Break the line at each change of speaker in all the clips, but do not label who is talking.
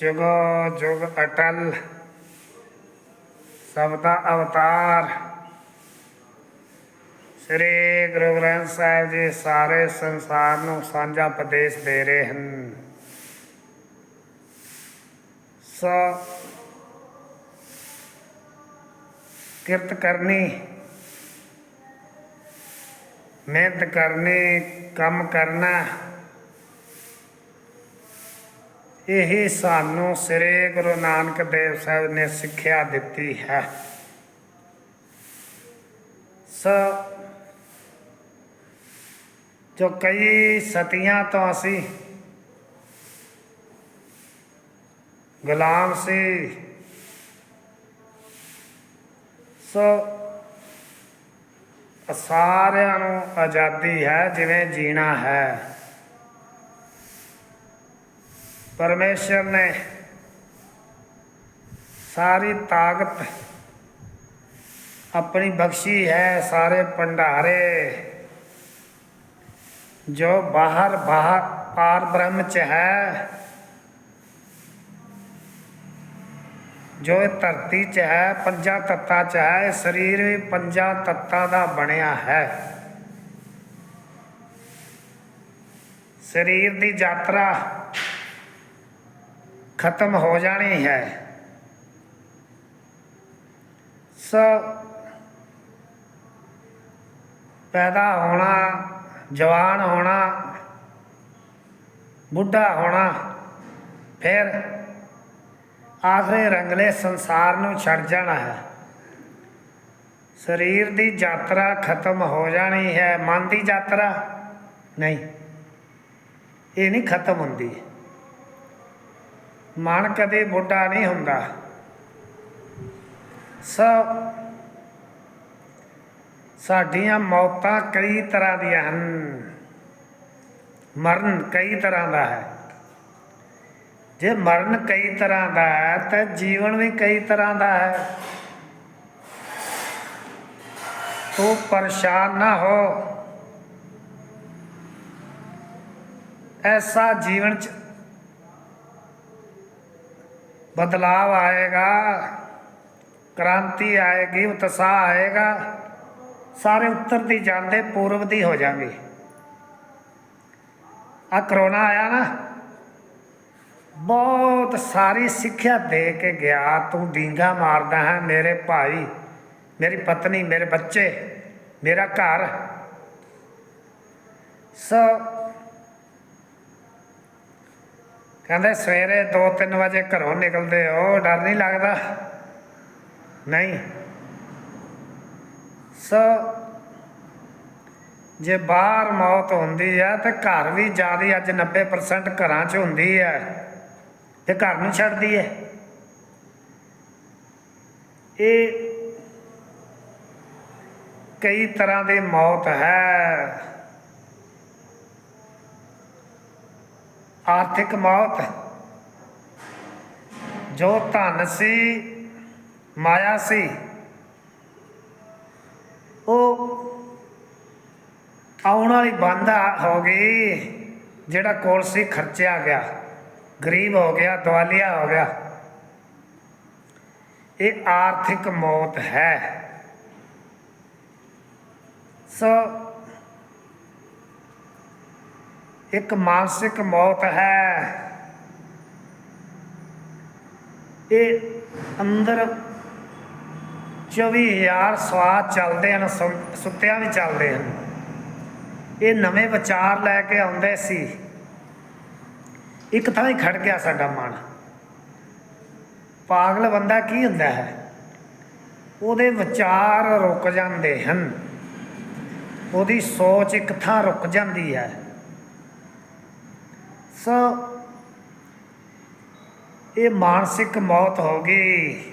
ਜੁਗੋ ਜੁਗ ਅਟਲ, ਸਭ ਦਾ ਅਵਤਾਰ। ਸ੍ਰੀ ਗੁਰੂ ਗ੍ਰੰਥ ਸਾਹਿਬ ਜੀ ਸਾਰੇ ਸੰਸਾਰ ਨੂੰ ਸਾਂਝਾ ਉਪਦੇਸ਼ ਦੇ ਰਹੇ ਹਨ। ਸੋ ਕਿਰਤ ਕਰਨੀ, ਮਿਹਨਤ ਕਰਨੀ, ਕੰਮ ਕਰਨਾ ਇਹ ਸਾਨੂੰ ਸ੍ਰੀ ਗੁਰੂ ਨਾਨਕ ਦੇਵ ਸਾਹਿਬ ਨੇ ਸਿੱਖਿਆ ਦਿੱਤੀ ਹੈ। ਸੋ ਜੋ ਕਈ ਸਤੀਆਂ ਤੋਂ ਅਸੀਂ ਗੁਲਾਮ ਸੀ, ਸੋ ਸਾਰਿਆਂ ਨੂੰ ਆਜ਼ਾਦੀ ਹੈ, ਜਿਵੇਂ ਜੀਣਾ ਹੈ। ਪਰਮੇਸ਼ਰ ਨੇ ਸਾਰੀ ਤਾਕਤ ਆਪਣੀ ਬਖਸ਼ੀ ਹੈ ਸਾਰੇ ਭੰਡਾਰੇ, ਜੋ ਬਾਹਰ ਬਾਹਰ ਪਾਰ ਬ੍ਰਹਮ ਚ ਹੈ, ਜੋ ਇਹ ਧਰਤੀ ਚ ਹੈ, ਪੰਜਾਂ ਤੱਤਾਂ ਚ ਹੈ, ਇਹ ਸਰੀਰ ਵੀ ਪੰਜਾਂ ਤੱਤਾਂ ਦਾ ਬਣਿਆ ਹੈ। ਸਰੀਰ ਦੀ ਯਾਤਰਾ ਖਤਮ ਹੋ ਜਾਣੀ ਹੈ। ਸੋ ਪੈਦਾ ਹੋਣਾ, ਜਵਾਨ ਹੋਣਾ, ਬੁੱਢਾ ਹੋਣਾ, ਫਿਰ ਆਖਰੀ ਰੰਗਲੇ ਸੰਸਾਰ ਨੂੰ ਛੱਡ ਜਾਣਾ ਹੈ। ਸਰੀਰ ਦੀ ਯਾਤਰਾ ਖਤਮ ਹੋ ਜਾਣੀ ਹੈ। ਮਨ ਦੀ ਯਾਤਰਾ? ਨਹੀਂ। ਇਹ ਨਹੀਂ ਖਤਮ ਹੁੰਦੀ। ਮਨ ਕਦੇ ਬੁੱਢਾ ਨਹੀਂ ਹੁੰਦਾ। ਸੋ ਸਾਡੀਆਂ ਮੌਤਾਂ ਕਈ ਤਰ੍ਹਾਂ ਦੀਆਂ ਹਨ। ਮਰਨ ਕਈ ਤਰ੍ਹਾਂ ਦਾ ਹੈ। ਜੇ ਮਰਨ ਕਈ ਤਰ੍ਹਾਂ ਦਾ ਹੈ, ਤਾਂ ਜੀਵਨ ਵੀ ਕਈ ਤਰ੍ਹਾਂ ਦਾ ਹੈ। ਤੂੰ ਪਰੇਸ਼ਾਨ ਨਾ ਹੋ। ਐਸਾ ਜੀਵਨ ਚ ਬਦਲਾਵ ਆਏਗਾ, ਕ੍ਰਾਂਤੀ ਆਏਗੀ, ਉਤਸ਼ਾਹ ਆਏਗਾ, ਸਾਰੇ ਉੱਤਰ ਦੀ ਜਾਂਦੇ ਪੂਰਬ ਦੀ ਹੋ ਜਾਣਗੇ ਆ ਕਰੋਨਾ ਆਇਆ ਨਾ, ਬਹੁਤ ਸਾਰੀ ਸਿੱਖਿਆ ਦੇ ਕੇ ਗਿਆ, ਤੂੰ ਡੀਂਗਾ ਮਾਰਦਾ ਹੈ ਮੇਰੇ ਭਾਈ, ਮੇਰੀ ਪਤਨੀ, ਮੇਰੇ ਬੱਚੇ, ਮੇਰਾ ਘਰ। ਸੋ ਕਹਿੰਦੇ ਸਵੇਰੇ 2-3 ਵਜੇ ਘਰੋਂ ਨਿਕਲਦੇ ਹੋ, ਡਰ ਨਹੀਂ ਲੱਗਦਾ? ਨਹੀਂ। ਸੋ ਜੇ ਬਾਹਰ ਮੌਤ ਹੁੰਦੀ ਹੈ ਤੇ ਘਰ ਵੀ ਜ਼ਿਆਦਾ ਅੱਜ 90% ਘਰਾਂ 'ਚ ਹੁੰਦੀ ਹੈ ਤੇ ਘਰ ਨੂੰ ਛੱਡਦੀ ਹੈ ਇਹ ਕਈ ਤਰ੍ਹਾਂ ਦੀ ਮੌਤ ਹੈ। ਆਰਥਿਕ ਮੌਤ। ਜੋ ਧਨ ਸੀ, ਮਾਇਆ ਸੀ, ਉਹ ਆਉਣ ਵਾਲੀ ਬੰਦ ਹੋ ਗਈ, ਜਿਹੜਾ ਕੋਲ ਸੀ ਖਰਚਿਆ ਗਿਆ। ਗਰੀਬ ਹੋ ਗਿਆ, ਦਵਾਲੀਆ ਹੋ ਗਿਆ। ਇਹ ਆਰਥਿਕ ਮੌਤ ਹੈ। ਸੋ ਇੱਕ ਮਾਨਸਿਕ ਮੌਤ ਹੈ। ਇਹ ਅੰਦਰ 24000 ਸਵਾਦ ਚੱਲਦੇ ਹਨ ਸੁੱਤਿਆਂ ਵੀ ਚੱਲਦੇ ਹਨ। ਇਹ ਨਵੇਂ ਵਿਚਾਰ ਲੈ ਕੇ ਆਉਂਦੇ ਸੀ। ਇੱਕ ਥਾਂ ਹੀ ਖੜ ਗਿਆ ਸਾਡਾ ਮਨ। ਪਾਗਲ ਬੰਦਾ ਕੀ ਹੁੰਦਾ ਹੈ? ਉਹਦੇ ਵਿਚਾਰ ਰੁਕ ਜਾਂਦੇ ਹਨ। ਉਹਦੀ ਸੋਚ ਇੱਕ ਥਾਂ ਰੁਕ ਜਾਂਦੀ ਹੈ। ਸੋ ਇਹ ਮਾਨਸਿਕ ਮੌਤ ਹੋ ਗਈ।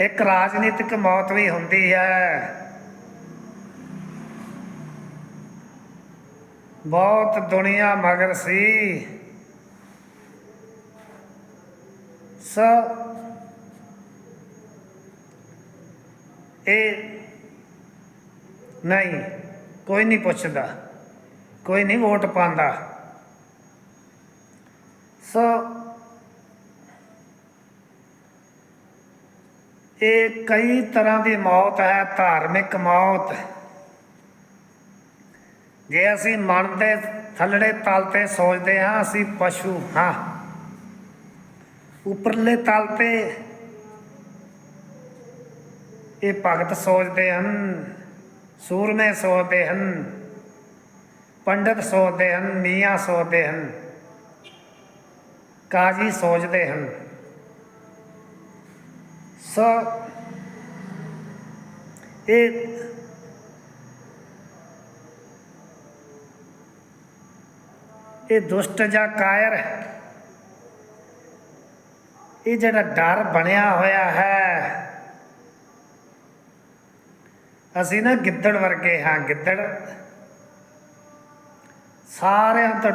ਇੱਕ ਰਾਜਨੀਤਿਕ ਮੌਤ ਵੀ ਹੁੰਦੀ ਹੈ। ਬਹੁਤ ਦੁਨੀਆ ਮਗਰ ਸੀ। ਸੋ ਇਹ ਨਹੀਂ, ਕੋਈ ਨਹੀਂ ਪੁੱਛਦਾ। ਕੋਈ ਨਹੀਂ ਵੋਟ ਪਾਉਂਦਾ। ਸੋ ਇਹ ਕਈ ਤਰ੍ਹਾਂ ਦੀ ਮੌਤ ਹੈ, ਧਾਰਮਿਕ ਮੌਤ। ਜੇ ਅਸੀਂ ਮਨ ਦੇ ਥੱਲੜੇ ਤਲ ਤੇ ਸੋਚਦੇ ਹਾਂ, ਅਸੀਂ ਪਸ਼ੂ ਹਾਂ। ਉੱਪਰਲੇ ਤਲ ਤੇ ਇਹ ਭਗਤ ਸੋਚਦੇ ਹਨ, ਸੂਰਮੇ ਸੋਚਦੇ ਹਨ। ਪੰਡਤ ਸੋਚਦੇ ਹਨ, ਮੀਆਂ ਸੋਚਦੇ ਹਨ, ਕਾਜੀ ਸੋਚਦੇ ਹਨ। ਸੋ ਇਹ ਇਹ ਦੁਸ਼ਟ ਜਾਂ ਕਾਇਰ ਇਹ ਜਿਹੜਾ ਡਰ ਬਣਿਆ ਹੋਇਆ ਹੈ, ਅਸੀਂ ਨਾ ਗਿੱਦੜ ਵਰਗੇ ਹਾਂ, ਗਿੱਦੜ ਸਾਰਿਆਂ ਤੋਂ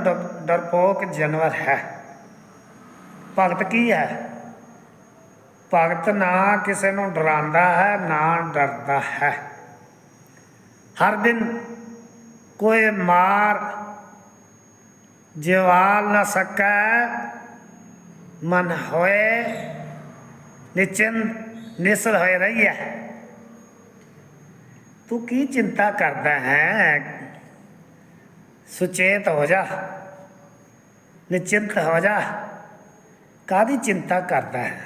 ਡਰਪੋਕ ਜਾਨਵਰ ਹੈ। ਭਗਤ ਕੀ ਹੈ? ਭਗਤ ਨਾ ਕਿਸੇ ਨੂੰ ਡਰਾਉਂਦਾ ਹੈ, ਨਾ ਡਰਦਾ ਹੈ। ਹਰ ਦਿਨ ਕੋਈ ਮਾਰ ਜਵਾਲ ਨਾ ਸਕੈ, ਮਨ ਹੋਏ ਨਿਚਿੰਤ ਨਿਸਲ ਹੋਏ ਰਹੀ ਹੈ ਤੂੰ ਕੀ ਚਿੰਤਾ ਕਰਦਾ ਹੈ? ਸੁਚੇਤ ਹੋ ਜਾ, ਨਿਚਿੰਤ ਹੋ ਜਾ। ਕਾਦੀ ਚਿੰਤਾ ਕਰਦਾ ਹੈ?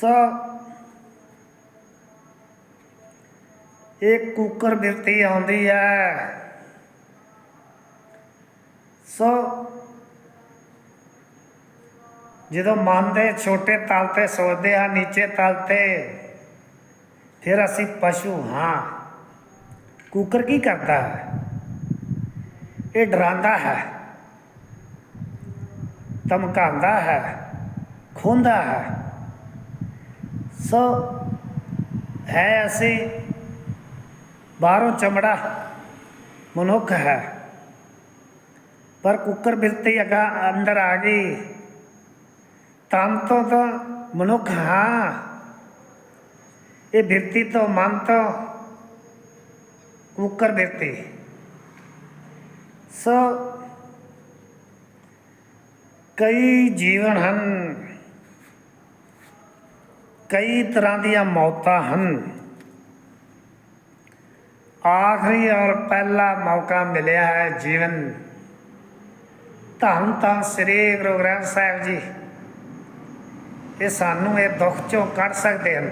ਸੋ ਇੱਕ ਕੁੱਕਰ ਬਿਰਤੀ ਆਉਂਦੀ ਹੈ। ਸੋ ਜਦੋਂ ਮਨ ਦੇ ਛੋਟੇ ਤਲ ਤੇ ਸੋਚਦੇ ਹਾਂ, ਨੀਚੇ ਤਲ ਤੇ, ਫਿਰ ਅਸੀਂ ਪਸ਼ੂ ਹਾਂ। ਕੁੱਕਰ ਕੀ ਕਰਦਾ ਹੈ? ਇਹ ਡਰਾਉਂਦਾ ਹੈ, ਧਮਕਾਉਂਦਾ ਹੈ, ਖੁੰਦਾ ਹੈ। ਸੋ ਹੈ ਅਸੀਂ ਬਾਹਰੋਂ ਚਮੜਾ ਮਨੁੱਖ ਹੈ, ਪਰ ਕੁੱਕਰ ਬਿਰਤੀ ਅਗਾ, ਅੰਦਰ ਆ ਗਈ। ਤਨ ਤੋਂ ਤਾਂ ਮਨੁੱਖ ਹਾਂ। ਇਹ ਬਿਰਤੀ ਤੋਂ ਮਨ ਤੋਂ ਕੁੱਕਰ ਬਿਰਤੀ ਸੋ ਕਈ ਜੀਵਨ ਹਨ, ਕਈ ਤਰ੍ਹਾਂ ਦੀਆਂ ਮੌਤਾਂ ਹਨ। ਆਖਰੀ ਔਰ ਪਹਿਲਾ ਮੌਕਾ ਮਿਲਿਆ ਹੈ ਜੀਵਨ। ਧੰਨ ਤਾਂ ਸ੍ਰੀ ਗੁਰੂ ਗ੍ਰੰਥ ਸਾਹਿਬ ਜੀ, ਇਹ ਸਾਨੂੰ ਇਹ ਦੁੱਖ ਚੋਂ ਕੱਢ ਸਕਦੇ ਹਨ।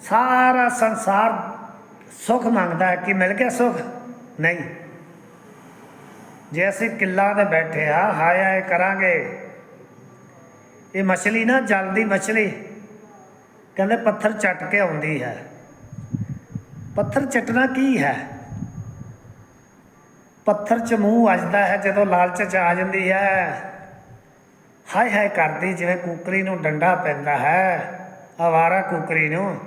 ਸਾਰਾ ਸੰਸਾਰ ਸੁਖ ਮੰਗਦਾ ਹੈ ਕਿ ਮਿਲ ਗਿਆ ਸੁਖ? ਨਹੀਂ। ਜੇ ਅਸੀਂ ਕਿੱਲਾ ਤੇ ਬੈਠੇ ਆ, ਹਾਏ ਹਾਏ ਕਰਾਂਗੇ। ਇਹ ਮਛਲੀ ਨਾ, ਜਲਦੀ ਮਛਲੀ। ਕਹਿੰਦੇ ਪੱਥਰ ਚੱਟ ਕੇ ਆਉਂਦੀ ਹੈ। ਪੱਥਰ ਚੱਟਣਾ ਕੀ ਹੈ? ਪੱਥਰ ਚ ਮੂੰਹ ਵੱਜਦਾ ਹੈ ਜਦੋਂ ਲਾਲਚ ਚ ਆ ਜਾਂਦੀ ਹੈ। ਹਾਏ ਹਾਏ ਕਰਦੀ, ਜਿਵੇਂ ਕੁਕਰੀ ਨੂੰ ਡੰਡਾ ਪੈਂਦਾ ਹੈ। ਆਵਾਰਾ ਕੁਕਰੀ ਨੂੰ।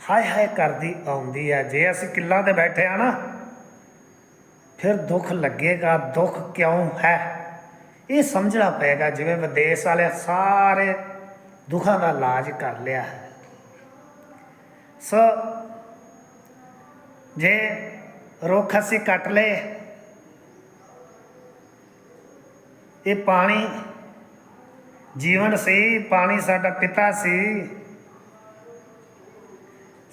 ਹਾਏ ਹਾਏ ਕਰਦੀ ਆਉਂਦੀ ਹੈ ਜੇ ਅਸੀਂ ਕਿੱਲਾਂ ਤੇ ਬੈਠੇ ਆ ਨਾ, ਫਿਰ ਦੁੱਖ ਲੱਗੇਗਾ, ਦੁੱਖ ਕਿਉਂ ਹੈ? ਇਹ ਸਮਝਣਾ ਪਏਗਾ, ਜਿਵੇਂ ਵਿਦੇਸ਼ ਵਾਲੇ ਸਾਰੇ ਦੁੱਖਾਂ ਦਾ ਇਲਾਜ ਕਰ ਲਿਆ ਹੈ। ਸੋ, ਜੇ ਰੁੱਖ ਅਸੀਂ ਕੱਟ ਲਏ, ਇਹ ਪਾਣੀ ਜੀਵਨ ਸੀ, ਪਾਣੀ ਸਾਡਾ ਪਿਤਾ ਸੀ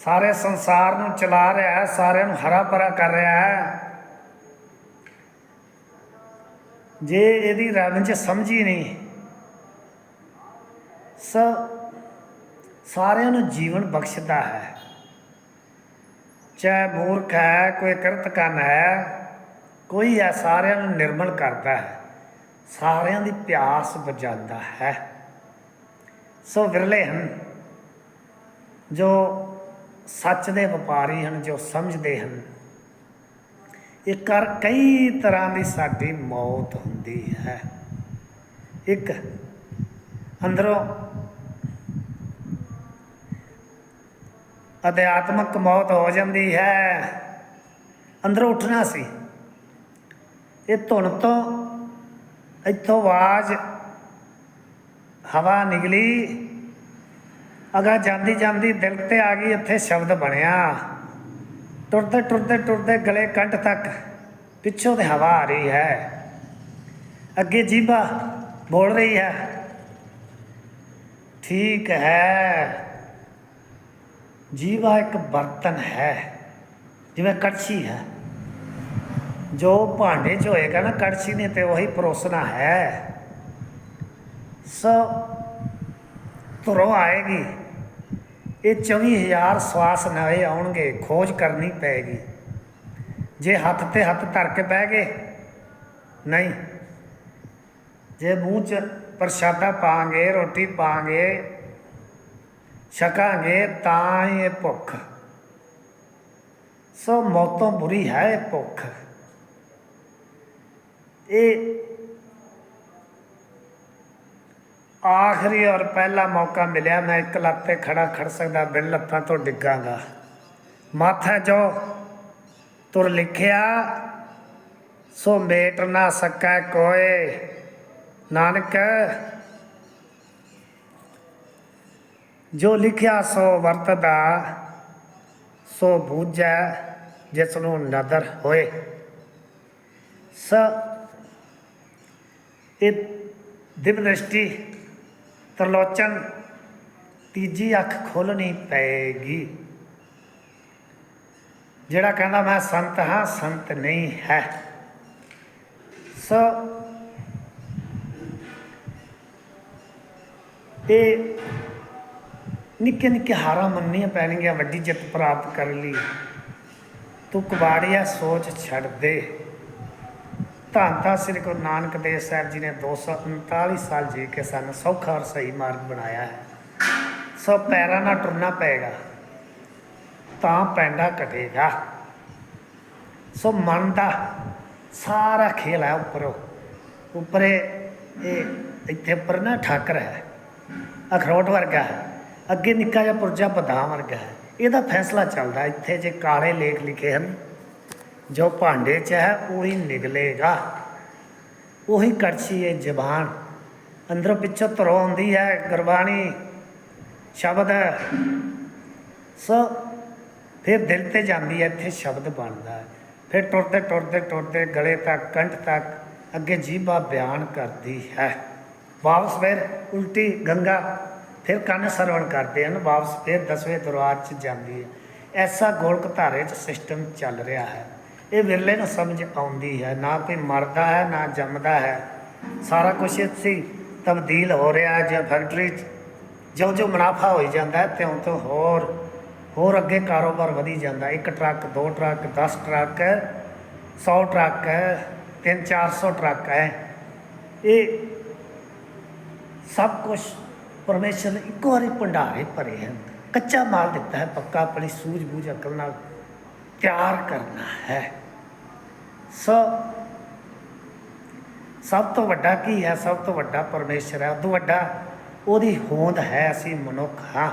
ਸਾਰੇ ਸੰਸਾਰ ਨੂੰ ਚਲਾ ਰਿਹਾ ਹੈ, ਸਾਰਿਆਂ ਨੂੰ ਹਰਾ ਭਰਾ ਕਰ ਰਿਹਾ ਹੈ। ਜੇ ਇਹਦੀ ਰਮਜ ਸਮਝੀ ਨਹੀਂ, ਸ ਸਾਰਿਆਂ ਨੂੰ ਜੀਵਨ ਬਖਸ਼ਦਾ ਹੈ। ਚਾਹੇ ਮੂਰਖ ਹੈ, ਕੋਈ ਕਿਰਤਕਨ ਹੈ, ਕੋਈ ਹੈ, ਸਾਰਿਆਂ ਨੂੰ ਨਿਰਮਲ ਕਰਦਾ ਹੈ। ਸਾਰਿਆਂ ਦੀ ਪਿਆਸ ਬੁਝਾਉਂਦਾ ਹੈ। ਸੋ ਵਿਰਲੇ ਹਨ, ਜੋ ਸੱਚ ਦੇ ਵਪਾਰੀ ਹਨ ਜੋ ਸਮਝਦੇ ਹਨ। ਇਹ ਕਰ ਕਈ ਤਰ੍ਹਾਂ ਦੀ ਸਾਡੀ ਮੌਤ ਹੁੰਦੀ ਹੈ। ਇੱਕ, ਅੰਦਰੋਂ ਅਧਿਆਤਮਕ ਮੌਤ ਹੋ ਜਾਂਦੀ ਹੈ। ਅੰਦਰੋਂ ਉੱਠਣਾ ਸੀ। ਇਹ ਧੁਨ ਤੋਂ ਇੱਥੋਂ ਆਵਾਜ਼ ਹਵਾ ਨਿਕਲੀ। ਅਗਾ ਜਾਂਦੀ ਜਾਂਦੀ ਦਿਲ ਤੇ ਆ ਗਈ ਇੱਥੇ ਸ਼ਬਦ ਬਣਿਆ। ਟੁਰਦੇ ਟੁਰਦੇ ਟੁਰਦੇ ਗਲੇ ਕੰਢ ਤੱਕ ਪਿੱਛੋਂ ਤੇ ਹਵਾ ਆ ਰਹੀ ਹੈ। ਅੱਗੇ ਜੀਭਾ ਬੋਲ ਰਹੀ ਹੈ, ਠੀਕ ਹੈ। ਜੀਵਾ ਇੱਕ ਬਰਤਨ ਹੈ, ਜਿਵੇਂ ਕੜਛੀ ਹੈ। ਜੋ ਭਾਂਡੇ 'ਚ ਹੋਏਗਾ ਨਾ ਕੜਛੀ ਨੇ ਤੇ ਉਹੀ ਪਰੋਸਣਾ ਹੈ। ਸੋ ਤੁਰੋਂ ਆਏਗੀ। ਇਹ 24000 ਸਵਾਸ ਨਵੇਂ ਆਉਣਗੇ, ਖੋਜ ਕਰਨੀ ਪਏਗੀ ਜੇ ਹੱਥ ਤੇ ਹੱਥ ਧਰ ਕੇ ਬਹਿ ਗਏ, ਨਹੀਂ। ਜੇ ਮੂੰਹ 'ਚ ਪ੍ਰਸ਼ਾਦਾ ਪਾਵਾਂਗੇ, ਰੋਟੀ ਪਾਵਾਂਗੇ, ਛਕਾਂਗੇ, ਤਾਂ ਹੀ ਇਹ ਭੁੱਖ। ਸੋ ਮੌਤੋਂ ਬੁਰੀ ਹੈ ਇਹ ਭੁੱਖ। ਇਹ ਆਖਰੀ ਔਰ ਪਹਿਲਾ ਮੌਕਾ ਮਿਲਿਆ, ਮੈਂ ਇੱਕ ਲੱਤ ਤੇ ਖੜਾ ਖੜ ਸਕਦਾ, ਬਿਨ ਲੱਤਾਂ ਤੋਂ ਡਿੱਗਾਂਗਾ। ਮਾਥਾ ਜੋ ਤੁਰ ਲਿਖਿਆ, ਸੋ ਮੇਟ ਨਾ ਸਕੈ ਕੋਏ। ਨਾਨਕ, ਜੋ ਲਿਖਿਆ ਸੋ ਵਰਤਦਾ, ਸੋ ਬੂਝੈ ਜਿਸ ਨੂੰ ਨਦਰ ਹੋਏ। ਸ, ਇਹ ਦਿਵ ਦ੍ਰਿਸ਼ਟੀ ਤਰਲੋਚਨ, ਤੀਜੀ ਅੱਖ ਖੋਲਣੀ ਪਏਗੀ। ਜਿਹੜਾ ਕਹਿੰਦਾ ਮੈਂ ਸੰਤ ਹਾਂ, ਸੰਤ ਨਹੀਂ ਹੈ। ਸੋ, ਇਹ ਨਿੱਕੇ ਨਿੱਕੇ ਹਾਰਾਂ ਮੰਨਣੀਆਂ ਪੈਣਗੀਆਂ ਵੱਡੀ ਜਿੱਤ ਪ੍ਰਾਪਤ ਕਰਨ ਲਈ। ਤੂੰ ਕੁਬਾੜੀਆ ਸੋਚ ਛੱਡ ਦੇ। ਧੰਨ ਤਾਂ ਸ੍ਰੀ ਗੁਰੂ ਨਾਨਕ ਦੇਵ ਸਾਹਿਬ ਜੀ ਨੇ 239 ਸਾਲ ਜੀ ਕੇ ਸਾਨੂੰ ਸੌਖਾ ਔਰ ਸਹੀ ਮਾਰਗ ਬਣਾਇਆ ਹੈ। ਸੋ ਪੈਰਾਂ ਨਾਲ ਟੁਰਨਾ ਪਏਗਾ, ਤਾਂ ਪੈਂਡਾ ਘਟੇਗਾ। ਸੋ ਮਨ ਦਾ ਸਾਰਾ ਖੇਲ ਹੈ ਉੱਪਰੋਂ। ਉੱਪਰੇ ਇਹ ਇੱਥੇ ਉੱਪਰ ਨਾ ਠਾਕਰ ਹੈ, ਅਖਰੋਟ ਵਰਗਾ ਹੈ, ਅੱਗੇ ਨਿੱਕਾ ਜਿਹਾ ਪੁਰਜਾ ਬਦਾਮ ਵਰਗਾ ਹੈ। ਇਹਦਾ ਫੈਸਲਾ ਚੱਲਦਾ ਇੱਥੇ ਜੇ ਕਾਲੇ ਲੇਖ ਲਿਖੇ ਹਨ ਜੋ ਭਾਂਡੇ 'ਚ ਹੈ, ਉਹੀ ਨਿਕਲੇਗਾ ਉਹੀ ਕੜਛੀ ਹੈ ਜ਼ਬਾਨ। ਅੰਦਰੋਂ ਪਿੱਛੋਂ ਧਰੋਂ ਆਉਂਦੀ ਹੈ, ਗੁਰਬਾਣੀ ਸ਼ਬਦ। ਸੋ ਫਿਰ ਦਿਲ ਤੇ ਜਾਂਦੀ ਹੈ, ਇੱਥੇ ਸ਼ਬਦ ਬਣਦਾ ਹੈ। ਫਿਰ ਟੁਰਦੇ ਟੁਰਦੇ ਟੁਰਦੇ ਗਲੇ ਤੱਕ, ਕੰਠ ਤੱਕ ਅੱਗੇ ਜੀਭਾ ਬਿਆਨ ਕਰਦੀ ਹੈ। ਵਾਪਸ ਫਿਰ ਉਲਟੀ ਗੰਗਾ, ਫਿਰ ਕੰਨ ਸਰਵਣ ਕਰਦੇ ਹਨ। ਵਾਪਸ ਫਿਰ ਦਸਵੇਂ ਦਰਵਾਜ਼ੇ 'ਚ ਜਾਂਦੀ ਹੈ। ਐਸਾ ਗੋਲਕ ਧਾਰੇ 'ਚ ਸਿਸਟਮ ਚੱਲ ਰਿਹਾ ਹੈ। ਇਹ ਵਿਰਲੇ ਨੂੰ ਸਮਝ ਆਉਂਦੀ ਹੈ, ਨਾ ਕੋਈ ਮਰਦਾ ਹੈ, ਨਾ ਜੰਮਦਾ ਹੈ। ਸਾਰਾ ਕੁਝ ਇੱਥੇ ਤਬਦੀਲ ਹੋ ਰਿਹਾ ਹੈ, ਜੇ ਫੈਕਟਰੀ 'ਚ ਜਿਉਂ ਜਿਉਂ ਮੁਨਾਫਾ ਹੋਈ ਜਾਂਦਾ ਹੈ, ਤਿਉਂ ਤਿਉਂ ਹੋਰ ਹੋਰ ਅੱਗੇ ਕਾਰੋਬਾਰ ਵਧੀ ਜਾਂਦਾ ਇੱਕ ਟਰੱਕ, ਦੋ ਟਰੱਕ 10 ਟਰੱਕ 100 ਟਰੱਕ 3 400 ਟਰੱਕ ਹੈ। ਇਹ ਸਭ ਕੁਝ ਪਰਮੇਸ਼ਰ ਨੇ ਇੱਕੋ ਵਾਰੀ ਭੰਡਾਰੇ ਭਰੇ ਹਨ। ਕੱਚਾ ਮਾਲ ਦਿੱਤਾ ਹੈ, ਪੱਕਾ ਆਪਣੀ ਸੂਝ-ਬੂਝ, ਅਕਲ ਨਾਲ ਪਿਆਰ ਕਰਨਾ ਹੈ। ਸੋ ਸਭ ਤੋਂ ਵੱਡਾ ਕੀ ਹੈ? ਸਭ ਤੋਂ ਵੱਡਾ ਪਰਮੇਸ਼ਰ ਹੈ। ਤੋਂ ਵੱਡਾ ਉਹਦੀ ਹੋਂਦ ਹੈ ਅਸੀਂ ਮਨੁੱਖ ਹਾਂ।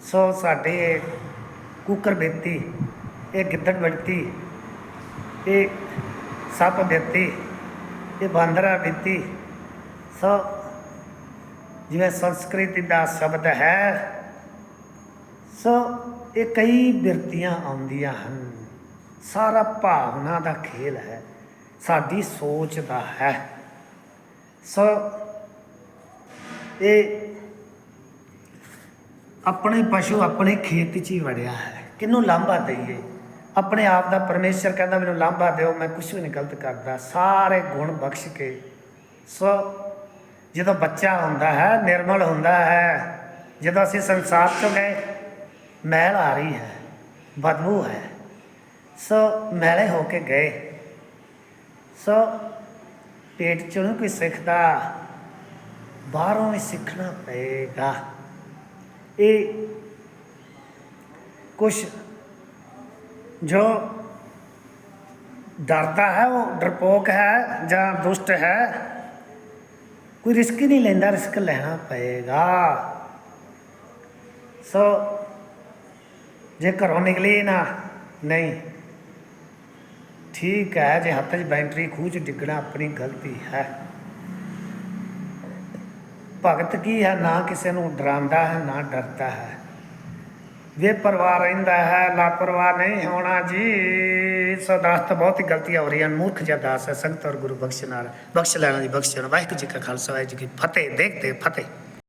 ਸੋ ਸਾਡੇ ਕੁੱਕਰ ਬੇਤੀ, ਇਹ ਗਿੱਦੜ ਬੇਤੀ, ਇਹ ਸੱਪ ਬੇਤੀ, ਇਹ ਬਾਂਦਰਾ ਬੇਤੀ। ਸੋ ਜਿਵੇਂ ਸੰਸਕ੍ਰਿਤ ਦਾ ਸ਼ਬਦ ਹੈ, ਸੋ ਇਹ ਕਈ ਬਿਰਤੀਆਂ ਆਉਂਦੀਆਂ ਹਨ। ਸਾਰਾ ਭਾਵਨਾ ਦਾ ਖੇਲ ਹੈ, ਸਾਡੀ ਸੋਚ ਦਾ ਹੈ। ਸੋ ਇਹ ਆਪਣੇ ਪਸ਼ੂ ਆਪਣੇ ਖੇਤ 'ਚ ਹੀ ਵੜਿਆ ਹੈ। ਕਿਹਨੂੰ ਲਾਂਭਾ ਦਈਏ? ਆਪਣੇ ਆਪ ਦਾ ਪਰਮੇਸ਼ਰ ਕਹਿੰਦਾ, ਮੈਨੂੰ ਲਾਂਭਾ ਦਿਓ, ਮੈਂ ਕੁਝ ਵੀ ਨਹੀਂ ਗਲਤ ਕਰਦਾ। ਸਾਰੇ ਗੁਣ ਬਖਸ਼ ਕੇ। ਸੋ ਜਦੋਂ ਬੱਚਾ ਹੁੰਦਾ ਹੈ, ਨਿਰਮਲ ਹੁੰਦਾ ਹੈ, ਜਦੋਂ ਅਸੀਂ ਸੰਸਾਰ ਤੋਂ ਗਏ ਮੈਲ ਆ ਰਹੀ ਹੈ, ਬਦਬੂ ਹੈ। ਸੋ ਮੈਲੇ ਹੋ ਕੇ ਗਏ। ਸੋ ਪੇਟ ਚੋਂ ਨਹੀਂ ਕੋਈ ਸਿੱਖਦਾ, ਬਾਹਰੋਂ ਵੀ ਸਿੱਖਣਾ ਪਏਗਾ। ਇਹ ਕੁਛ ਜੋ ਡਰਦਾ ਹੈ, ਉਹ ਡਰਪੋਕ ਹੈ ਜਾਂ ਦੁਸ਼ਟ ਹੈ, ਕੋਈ ਰਿਸਕ ਹੀ ਨਹੀਂ ਲੈਂਦਾ, ਰਿਸਕ ਲੈਣਾ ਪਏਗਾ। ਸੋ ਜੇ ਘਰੋਂ ਨਿਕਲੀ ਨਾ, ਨਹੀਂ। ਠੀਕ ਹੈ, ਜੇ ਹੱਥ 'ਚ ਬੈਟਰੀ ਖੂਹ 'ਚ ਡਿੱਗਣਾ ਆਪਣੀ ਗਲਤੀ ਹੈ। ਭਗਤ ਕੀ ਹੈ? ਨਾ ਕਿਸੇ ਨੂੰ ਡਰਾਉਂਦਾ ਹੈ, ਨਾ ਡਰਦਾ ਹੈ। ਵੇ ਪਰਵਾਹ ਰਹਿੰਦਾ ਹੈ, ਲਾਪਰਵਾਹ ਨਹੀਂ ਹੋਣਾ ਜੀ ਸੋ ਦਾਸ ਬਹੁਤ ਹੀ ਗਲਤੀਆਂ ਹੋ ਰਹੀਆਂ ਮੂਰਖ ਜਿਹਾ ਦਾਸ ਹੈ, ਸੰਗਤ ਔਰ ਗੁਰੂ ਬਖਸ਼ ਨਾਲ। ਬਖਸ਼ ਲੈਣਾ ਜੀ, ਬਖਸ਼ ਵਾਹਿਗੁਰੂ ਜੀ ਕਾ ਖਾਲਸਾ, ਵਾਹਿਗੁਰੂ ਜੀ ਕੀ ਫਤਿਹ। ਦੇਖਦੇ ਫਤਿਹ।